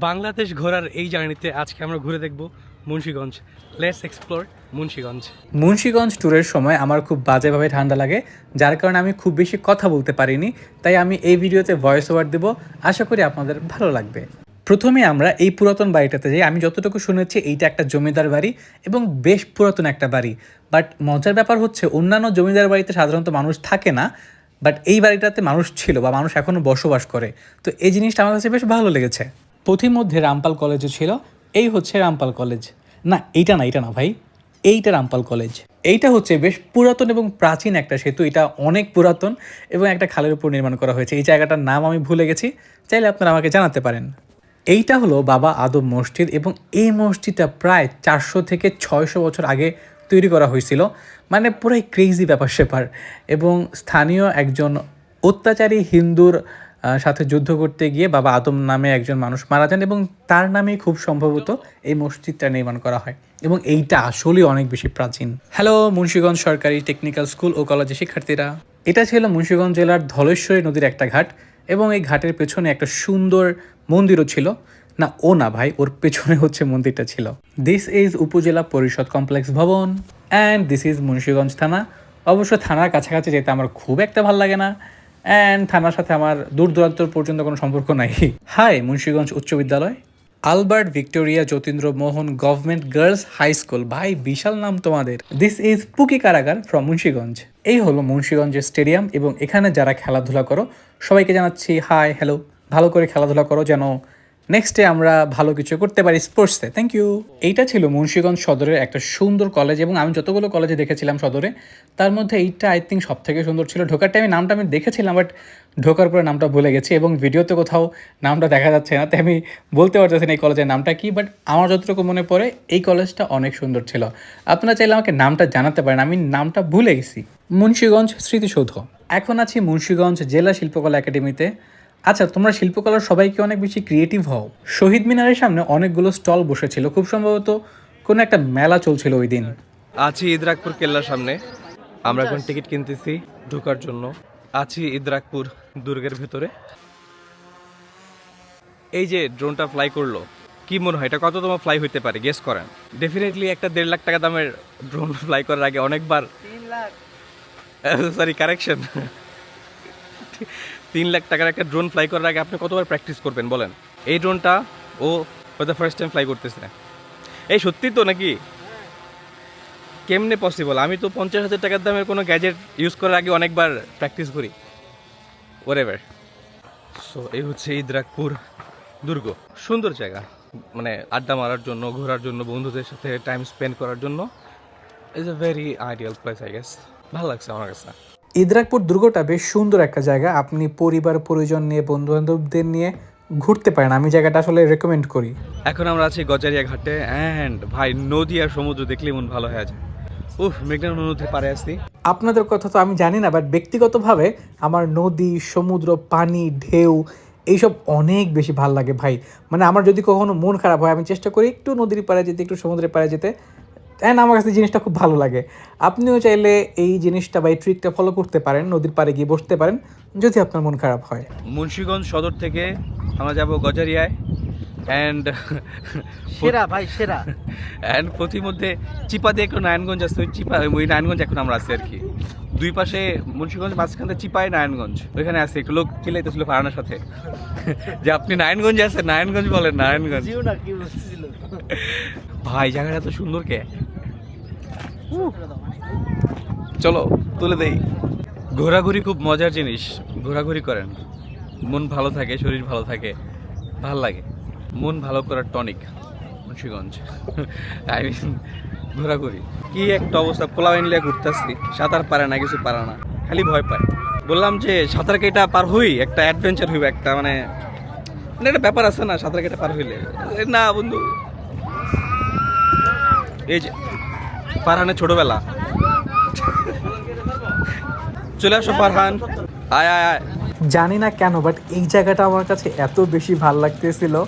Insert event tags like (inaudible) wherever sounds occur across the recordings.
বাংলাদেশ ঘোরার এই জার্নিতে আজকে আমরা ঘুরে দেখব Munshiganj. Let's explore Munshiganj. Munshiganj ট্যুরের সময় আমার খুব বাজেভাবে ঠান্ডা লাগে, যার কারণে আমি খুব বেশি কথা বলতে পারিনি, তাই আমি এই ভিডিওতে ভয়েস ওভার দেবো। আশা করি আপনাদের ভালো লাগবে। প্রথমে আমরা এই পুরাতন বাড়িটাতে যাই। আমি যতটুকু শুনেছি, এইটা একটা জমিদার বাড়ি এবং বেশ পুরাতন একটা বাড়ি। বাট মজার ব্যাপার হচ্ছে, অন্যান্য জমিদার বাড়িতে সাধারণত মানুষ থাকে না বাট এই বাড়িটাতে মানুষ ছিল বা মানুষ এখনও বসবাস করে। তো এই জিনিসটা আমার কাছে বেশ ভালো লেগেছে। পথিমধ্যে রামপাল কলেজও ছিল, এই হচ্ছে রামপাল কলেজ। না, এইটা না এইটা না ভাই, এইটা রামপাল কলেজ। এইটা হচ্ছে বেশ পুরাতন এবং প্রাচীন একটা সেতু, এটা অনেক পুরাতন এবং একটা খালের উপর নির্মাণ করা হয়েছে। এই জায়গাটার নাম আমি ভুলে গেছি, চাইলে আপনারা আমাকে জানাতে পারেন। এইটা হলো বাবা আদম মসজিদ এবং এই মসজিদটা প্রায় চারশো থেকে ছয়শো বছর আগে তৈরি করা হয়েছিল। মানে পুরাই ক্রেজি ব্যাপার স্যাপার এবং স্থানীয় একজন অত্যাচারী হিন্দুর সাথে যুদ্ধ করতে গিয়ে বাবা আদম নামে একজন মানুষ মারা যান এবং তার নামেই খুব সম্ভবত এই মসজিদটা নির্মাণ করা হয় এবং এইটা আসলেই অনেক বেশি প্রাচীন। হ্যালো মুন্সিগঞ্জ সরকারি টেকনিক্যাল স্কুল ও কলেজের শিক্ষার্থীরা। এটা ছিল মুন্সিগঞ্জ জেলার ধলেশ্বরী নদীর একটা ঘাট এবং এই ঘাটের পেছনে একটা সুন্দর মন্দিরও ছিল। না, ও না ভাই, ওর পেছনে হচ্ছে মন্দিরটা ছিল। দিস ইজ উপজেলা পরিষদ কমপ্লেক্স ভবন অ্যান্ড দিস ইজ মুন্সিগঞ্জ থানা। অবশ্য থানার কাছাকাছি যেতে আমার খুব একটা ভালো লাগে না। অ্যান্ড থানার সাথে আমার দূর দূরান্তর পর্যন্ত কোনো সম্পর্ক নাই। হাই মুন্সীগঞ্জ উচ্চ বিদ্যালয়। Albert Victoria Jatindra Mohan government girls high school ভাই, বিশাল নাম তোমাদের। দিস ইজ পুকি কারাগার ফ্রম মুন্সীগঞ্জ। এই হলো মুন্সীগঞ্জের স্টেডিয়াম এবং এখানে যারা খেলাধুলা করো, সবাইকে জানাচ্ছি হাই হ্যালো ভালো করে খেলাধুলা করো যেন নেক্সট ডে আমরা ভালো কিছু করতে পারি স্পোর্টসে থ্যাংক ইউ এইটা ছিল মুন্সিগঞ্জ সদরের একটা সুন্দর কলেজ এবং আমি যতগুলো কলেজে দেখেছিলাম সদরে, তার মধ্যে এইটা আই থিঙ্ক সব থেকে সুন্দর ছিল। ঢোকার টাইমে নামটা আমি দেখেছিলাম বাট ঢোকার পরে নামটা ভুলে গেছি এবং ভিডিওতে কোথাও নামটা দেখা যাচ্ছে না, তাই আমি বলতে পারতেছি না এই কলেজের নামটা কি বাট আমার যতটুকু মনে পড়ে এই কলেজটা অনেক সুন্দর ছিল। আপনারা চাইলে আমাকে নামটা জানাতে পারেন, আমি নামটা ভুলে গেছি। মুন্সিগঞ্জ স্মৃতিসৌধ। এখন আছি মুন্সিগঞ্জ জেলা শিল্পকলা একাডেমিতে। আচ্ছা তোমরা শিল্পকলার সবাইকে অনেক বেশি ক্রিয়েটিভ হও। শহীদ মিনারের সামনে অনেকগুলো স্টল বসেছিল। খুব সম্ভবত কোনো একটা মেলা চলছিল ওই দিন। আছি ইদরাকপুর কেল্লার সামনে। আমরা এখন টিকিট কিনতেছি ঢোকার জন্য। আছি ইদরাকপুর দুর্গের ভেতরে। এই যে ড্রোনটা ফ্লাই করল কি মনে হয় এটা কত তোমার ফ্লাই হইতে পারে? গেস করেন। ডেফিনেটলি একটা দেড় লাখ টাকা দামের ড্রোন ফ্লাই (laughs) করার আগে অনেকবার সরি কারেকশন (laughs) তিন লাখ টাকার একটা ড্রোন ফ্লাই করার আগে আপনি কতবার প্র্যাকটিস করবেন বলেন? এই ড্রোনটা ও for the first time fly করতেছে। এই সত্যি তো নাকি? কেমনে পসিবল আমি তো পঞ্চাশ হাজার টাকার দামের কোনো গ্যাজেট ইউজ করার আগে অনেকবার প্র্যাকটিস করি। ওরেভার সো এই হচ্ছে ইদ্রাকপুর দুর্গ। সুন্দর জায়গা। মানে আড্ডা মারার জন্য, ঘোরার জন্য, বন্ধুদের সাথে টাইম স্পেন্ড করার জন্য। Is a very ideal place I guess ভালো লাগছে আমার কাছে। ইদ্রাকপুর দুর্গটা বেশ সুন্দর একটা জায়গা। আপনি পরিবার পরিজন নিয়ে বন্ধু বান্ধবদের নিয়ে ঘুরতে পারেন। আমি জায়গাটা আসলে রেকমেন্ড করি। এখন আমরা আছি গজারিয়া ঘাটে অ্যান্ড ভাই নদী আর সমুদ্র দেখলেই মন ভালো হয়ে যায়। উফ মেঘনা নদীতে পারে আসছি আপনাদের কথা তো আমি জানি না বাট ব্যক্তিগতভাবে আমার নদী সমুদ্র পানি ঢেউ এইসব অনেক বেশি ভালো লাগে ভাই। মানে আমার যদি কখনো মন খারাপ হয় আমি চেষ্টা করি একটু নদীর পাড়ে যেতে একটু সমুদ্রের পাড়ে যেতে। অ্যান্ড আমার কাছে জিনিসটা খুব ভালো লাগে। আপনিও চাইলে এই জিনিসটা বা এই ট্রিকটা ফলো করতে পারেন নদীর পাড়ে গিয়ে বসতে পারেন যদি আপনার মন খারাপ হয়। মুন্সিগঞ্জ সদর থেকে আমরা যাব গজারিয়ায়। অ্যান্ড (laughs) সেরা ভাই সেরা। অ্যান্ড প্রতিমধ্যে চিপা দিয়ে একটু নারায়ণগঞ্জ আসছে ওই চিপা ওই নারায়ণগঞ্জ এখন আমরা আছি আর কি। দুই পাশে মুন্সিগঞ্জ মাঝখানে চিপায় নারায়ণগঞ্জ। ওইখানে আছে একটু লোক চিলাইতেছিল ফারানার সাথে। (laughs) যে আপনি নারায়ণগঞ্জে আছেন নারায়ণগঞ্জ বলেন নারায়ণগঞ্জ। ভাই জায়গাটা এত সুন্দর কে? চলো, তুলে দেই। ঘোরাঘুরি খুব মজার জিনিস, ঘোরাঘুরি করেন। মন ভালো থাকে, শরীর ভালো থাকে, ভালো লাগে। মন ভালো করার টনিক, মুন্সিগঞ্জ। (laughs) আই মিন ঘোরাঘুরি। কি একটা অবস্থা, পোলাও এনলে ঘুরতেছি, সাঁতার পারে না, কিছু পারে না, খালি ভয় পায়। বললাম যে, সাঁতার কেটা পার হই? একটা অ্যাডভেঞ্চার হইবে, একটা মানে মানে একটা ব্যাপার আছে না, সাঁতার কেটে পার হইলে। না, বন্ধু। এই যে ফারহানের ছোটবেলা। চলে আসো ফারহান। আয় আয় আয়। জানি না কেন বাট এই জায়গাটা আমার কাছে এত বেশি ভালো লাগতেছিল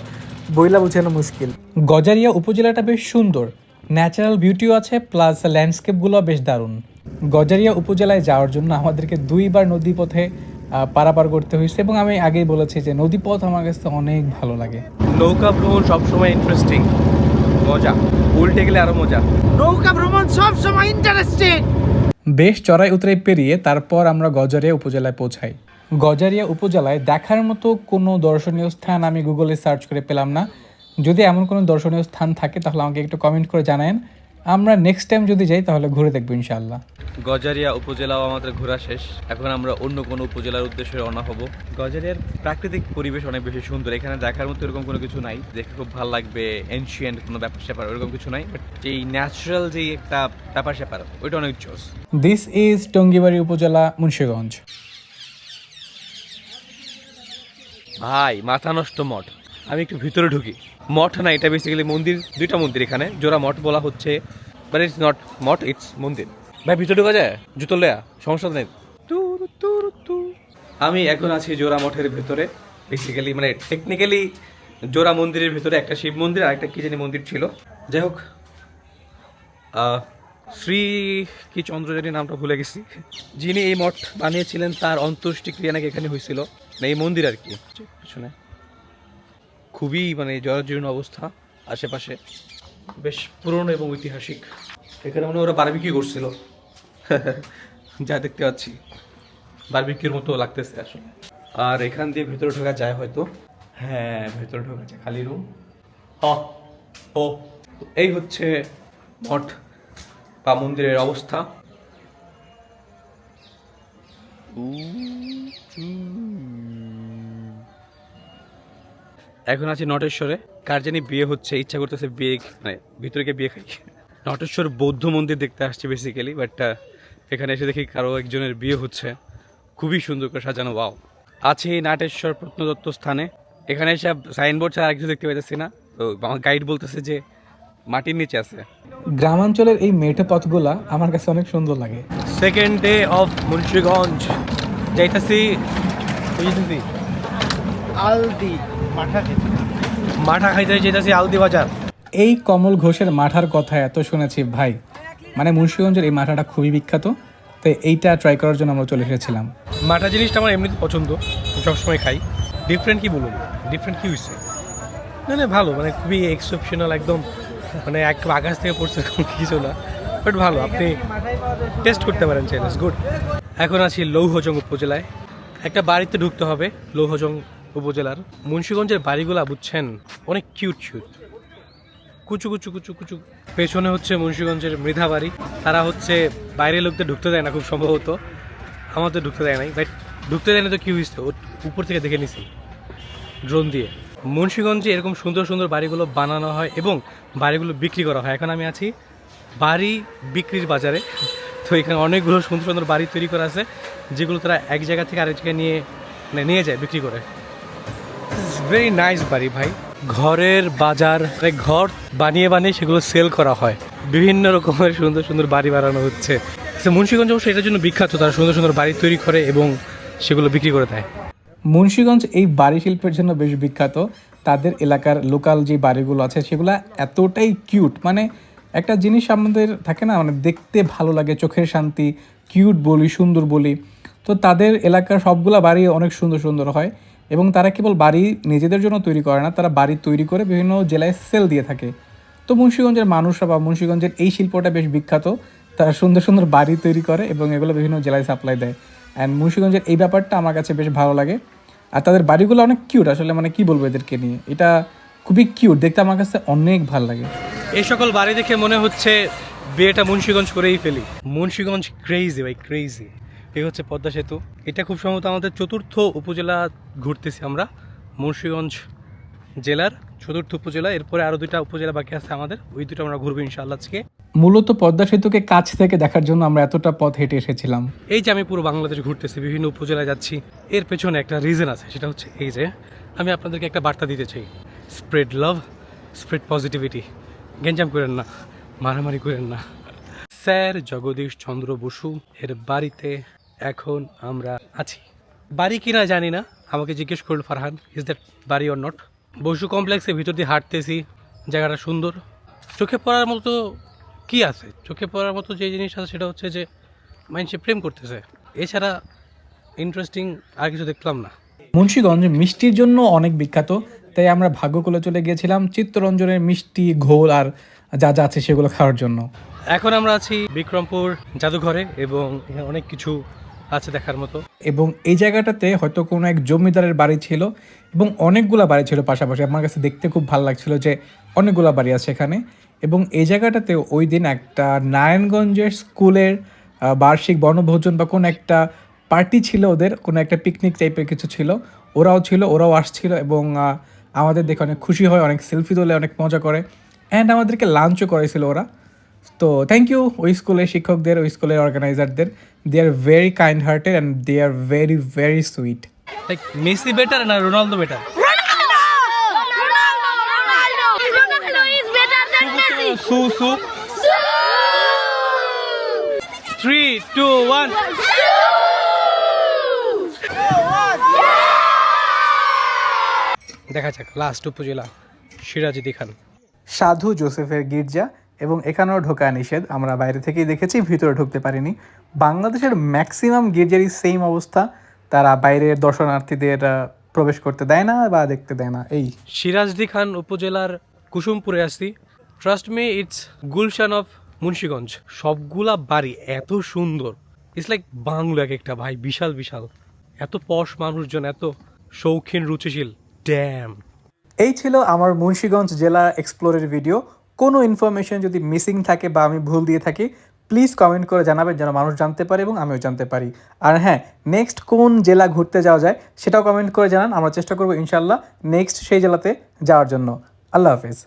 বইলা বোঝানো মুশকিল। গজারিয়া উপজেলাটা বেশ সুন্দর। ন্যাচারাল বিউটিও আছে প্লাস ল্যান্ডস্কেপগুলো বেশ দারুণ। গজারিয়া উপজেলায় যাওয়ার জন্য আমাদেরকে দুইবার নদীপথে আহ, পারাপার করতে হয়েছে এবং আমি আগেই বলেছি যে নদীপথ আমার কাছে অনেক ভালো লাগে। নৌকা ভ্রমণ সবসময় ইন্টারেস্টিং মজা। উল্টে গেলে আরও মজা। নৌকা ভ্রমণ সব সময় ইন্টারেস্টিং বেশ চড়াই উতরাই পেরিয়ে তারপর আমরা গজারিয়া উপজেলায় পৌঁছাই। গজারিয়া উপজেলায় দেখার মতো কোনো দর্শনীয় স্থান আমি গুগলে সার্চ করে পেলাম না। যদি এমন কোনো দর্শনীয় স্থান থাকে তাহলে আমাকে একটু কমেন্ট করে জানায়েন। আমরা নেক্সট টাইম যদি যাই তাহলে ঘুরে দেখব ইনশাআল্লাহ। গজারিয়া উপজেলাও আমাদের ঘোরা শেষ। এখন আমরা অন্য কোনো উপজেলার উদ্দেশ্যে রওনা হব। গজারিয়ার প্রাকৃতিক পরিবেশ অনেক বেশি সুন্দর। এখানে দেখার মতো এরকম কোনো কিছু নাই। দেখে খুব ভালো লাগবে এনশিয়েন্ট কোনো ব্যাপার স্যাপার ওরকম কিছু নাই। বাট যেই ন্যাচারাল যেই একটা ব্যাপার স্যাপার ওইটা অনেক জোস দিস ইজ টঙ্গিবাড়ি উপজেলা মুন্সিগঞ্জ। ভাই মাথা নষ্ট মঠ আমি একটু ভিতরে ঢুকি। মঠ না, এটা বেসিক্যালি মন্দির, দুইটা মন্দির এখানে। জোড়া মঠ বলা হচ্ছে but it's not math it's mandir. ভাই, ভিতরে ঢোকা যায়? জুতো লেয়া, সমস্যা নেই। আমি এখন আছি জোড়া মঠের ভেতরে। বেসিক্যালি মানে টেকনিক্যালি জোড়া মন্দিরের ভেতরে একটা শিব মন্দির আর একটা কি জানি মন্দির ছিল। যাই হোক শ্রী কি চন্দ্রজানি নামটা ভুলে গেছি। যিনি এই মঠ বানিয়েছিলেন, তার অন্ত্যেষ্টিক্রিয়া নাকি এখানে হয়েছিল। না এই মন্দির আর কি। পিছনে। খুবই মানে জরাজীর্ণ অবস্থা আশেপাশে। বেশ পুরনো এবং ঐতিহাসিক। এখানে মনে ওরা বারবিকিউ করছিল। (laughs) যা দেখতে পাচ্ছি। বারবিকিউর মতো লাগতেছে আসলে। আর এখান দিয়ে ভেতরে ঢোকা যায় হয়তো। হ্যাঁ ভেতরে ঢোকা যায়, খালি রুম ও এই হচ্ছে মঠ বা মন্দিরের অবস্থা। এখন আছি নটেশ্বরে। কার জানি বিয়ে হচ্ছে ইচ্ছা করতেছে বিয়ে মানে ভিতরে গিয়ে বিয়ে খাই। নটেশ্বর বৌদ্ধ মন্দির দেখতে আসছে বেসিক্যালি বাট এখানে এসে দেখি কারও একজনের বিয়ে হচ্ছে। খুবই সুন্দর করে সাজানো ওয়াও আছে এই নাটেশ্বর প্রত্নদত্ত স্থানে। এখানে এসে সাইনবোর্ড ছাড়া আর কিছু দেখতে পাইতেছি না। তো আমার গাইড বলতেছে যে মাটির নিচে আছে। গ্রামাঞ্চলের এই মেঠো পথগুলা আমার কাছে অনেক সুন্দর লাগে। সেকেন্ড ডে অফ মুন্সিগঞ্জ যাইতাছি বুঝতেছি আলদি মাঠা খাইতে যেতেছি আলদি বাজার। এই কমল ঘোষের মাঠার কথা এত শুনেছি ভাই। মানে মুন্সিগঞ্জের এই মাঠাটা খুবই বিখ্যাত তো এইটা ট্রাই করার জন্য আমরা চলে এসেছিলাম। মাঠা জিনিসটা আমার এমনিতে পছন্দ সবসময় খাই। ডিফারেন্ট কি বলুন ডিফারেন্ট কি হয়েছে না না ভালো মানে খুবই এক্সেপশনাল একদম মানে এক আকাশ থেকে পড়ছে কিছু না বাট ভালো আপনি টেস্ট করতে পারেন চাইলে গুড এখন আছি লৌহজং উপজেলায়। একটা বাড়িতে ঢুকতে হবে লৌহজং উপজেলার মুন্সিগঞ্জের বাড়িগুলা বুঝছেন, অনেক কিউট কিউট কুচু কুচু কুচু কুচু। পেছনে হচ্ছে মুন্সিগঞ্জের মৃধা বাড়ি। তারা হচ্ছে বাইরের লোকদের ঢুকতে দেয় না খুব সম্ভবত। আমাদের ঢুকতে দেয় নাই বাট ঢুকতে দেয় না তো কি হয়েছে উপর থেকে দেখে নিছি। ড্রোন দিয়ে। মুন্সিগঞ্জে এরকম সুন্দর সুন্দর বাড়িগুলো বানানো হয় এবং বাড়িগুলো বিক্রি করা হয়। এখন আমি আছি বাড়ি বিক্রির বাজারে। তো এখানে অনেকগুলো সুন্দর সুন্দর বাড়ি তৈরি করা আছে, যেগুলো তারা এক জায়গা থেকে আরেক জায়গায় নিয়ে মানে নিয়ে যায় বিক্রি করে। ভেরি নাইস বাড়ি ভাই। ঘরের বাজার মানে ঘর বানিয়ে বানিয়ে সেগুলো সেল করা হয়। বিভিন্ন রকমের সুন্দর সুন্দর বাড়ি বানানো হচ্ছে। তো মুন্সিগঞ্জ অবশ্য এটার জন্য বিখ্যাত। তারা সুন্দর সুন্দর বাড়ি তৈরি করে এবং সেগুলো বিক্রি করে দেয়। মুন্সিগঞ্জ এই বাড়ি শিল্পের জন্য বেশ বিখ্যাত। তাদের এলাকার লোকাল যে বাড়িগুলো আছে, সেগুলো এতটাই কিউট মানে একটা জিনিস আমাদের থাকে না মানে দেখতে ভালো লাগে, চোখের শান্তি কিউট বলি, সুন্দর বলি। তো তাদের এলাকার সবগুলো বাড়ি অনেক সুন্দর সুন্দর হয়। এবং তারা কেবল বাড়ি নিজেদের জন্য তৈরি করে না, তারা বাড়ি তৈরি করে বিভিন্ন জেলায় সেল দিয়ে থাকে। তো মুন্সিগঞ্জের মানুষরা বা মুন্সিগঞ্জের এই শিল্পটা বেশ বিখ্যাত। তারা সুন্দর সুন্দর বাড়ি তৈরি করে এবং এগুলো বিভিন্ন জেলায় সাপ্লাই দেয়। অ্যান্ড মুন্সিগঞ্জের এই ব্যাপারটা আমার কাছে বেশ ভালো লাগে। আর তাদের বাড়িগুলো অনেক কিউট আসলে মানে কি বলব এদেরকে নিয়ে? এটা খুবই কিউট দেখতে আমার কাছে অনেক ভালো লাগে। এই সকল বাড়ি দেখে মনে হচ্ছে বিয়েটা মুন্সিগঞ্জ করেই ফেলি। মুন্সিগঞ্জ ক্রেজি ভাই ক্রেজি এই হচ্ছে পদ্মা সেতু। এটা খুব সম্ভবত আমাদের চতুর্থ উপজেলা ঘুরতেছি আমরা মুন্সিগঞ্জ জেলার চতুর্থ উপজেলা। এরপরে আরও দুইটা উপজেলা বাকি আছে আমাদের ওই দুটো আমরা ঘুরবো ইনশাআল্লাহ আজকে। মূলত পদ্মা সেতুকে কাছ থেকে দেখার জন্য আমরা এতটা পথ হেঁটে এসেছিলাম। এই যে আমি পুরো বাংলাদেশ ঘুরতেছি বিভিন্ন উপজেলায় যাচ্ছি এর পেছনে একটা রিজন আছে সেটা হচ্ছে এই যে আমি আপনাদেরকে একটা বার্তা দিতে চাই। স্প্রেড লাভ স্প্রেড পজিটিভিটি গেঞ্জাম করেন না মারামারি করেন না। স্যার জগদীশ চন্দ্র বসু এর বাড়িতে এখন আমরা আছি। বাড়ি কিনা জানি না। আমাকে জিজ্ঞেস করল Farhan is that bari or not Basu কমপ্লেক্সের ভিতর দিয়ে হাঁটতেছি। জায়গাটা সুন্দর। চোখে পড়ার মতো কি আছে? চোখে পড়ার মতো যে জিনিস আছে সেটা হচ্ছে যে মানুষে প্রেম করতেছে। এছাড়া ইন্টারেস্টিং আর কিছু দেখলাম না। মুন্সীগঞ্জ মিষ্টির জন্য অনেক বিখ্যাত তাই আমরা ভাগ্য ভাগ্যকুলে চলে গিয়েছিলাম চিত্তরঞ্জনের মিষ্টি ঘোল আর যা যা আছে সেগুলো খাওয়ার জন্য। এখন আমরা আছি বিক্রমপুর জাদুঘরে এবং অনেক কিছু আছে দেখার মতো। এবং এই জায়গাটাতে হয়তো কোনো এক জমিদারের বাড়ি ছিল এবং অনেকগুলা বাড়ি ছিল পাশাপাশি। আমার কাছে দেখতে খুব ভালো লাগছিল যে অনেকগুলা বাড়ি আছে এখানে। এবং এই জায়গাটাতে ওই দিন একটা নারায়ণগঞ্জের স্কুলের বার্ষিক বনভোজন বা কোনো একটা পার্টি ছিল ওদের, কোনো একটা পিকনিক টাইপের কিছু ছিল। ওরাও ছিল, ওরাও আসছিল এবং আমাদের দেখে অনেক খুশি হয়, অনেক সেলফি তোলে, অনেক মজা করে। অ্যান্ড আমাদেরকে লাঞ্চও করেছিল ওরা। তো থ্যাংক ইউ ওই স্কুলের শিক্ষকদের, ওই স্কুলের অর্গানাইজারদের they are very kind hearted and they are very very sweet like Messi better না Ronaldo better Ronaldo! Ronaldo! Ronaldo! Ronaldo is better than Messi! সু সু থ্রি টু ওয়ান দেখা যাক লাস্ট উপজেলা সিরাজদি খান সাধু জোসেফের গির্জা এবং এখানেও ঢোকা নিষেধ। আমরা বাইরে থেকেই দেখেছি ভিতরে ঢুকতে পারিনি। বাংলাদেশের ম্যাক্সিমাম গির্জারই সেম অবস্থা তারা বাইরের দর্শনার্থীদের প্রবেশ করতে দেয় না বা দেখতে দেয় না। এই। সিরাজদি খান উপজেলার কুসুমপুরে আসছি। Trust me it's Gulshan of Munshiganj. সবগুলা বাড়ি এত সুন্দর। ইটস লাইক বাংলো এক একটা ভাই বিশাল বিশাল। এত পশ মানুষজন এত শৌখিন রুচিশীল। ড্যাম এই ছিল আমার মুন্সীগঞ্জ জেলা এক্সপ্লোরের ভিডিও কোনো ইনফরমেশন যদি মিসিং থাকে বা আমি ভুল দিয়ে থাকি প্লিজ কমেন্ট করে জানাবেন যেন মানুষ জানতে পারে এবং আমিও জানতে পারি। আর হ্যাঁ নেক্সট কোন জেলা ঘুরতে যাওয়া যায় সেটাও কমেন্ট করে জানান, আমরা চেষ্টা করব ইনশাল্লাহ নেক্সট সেই জেলাতে যাওয়ার জন্য। আল্লাহ হাফেজ।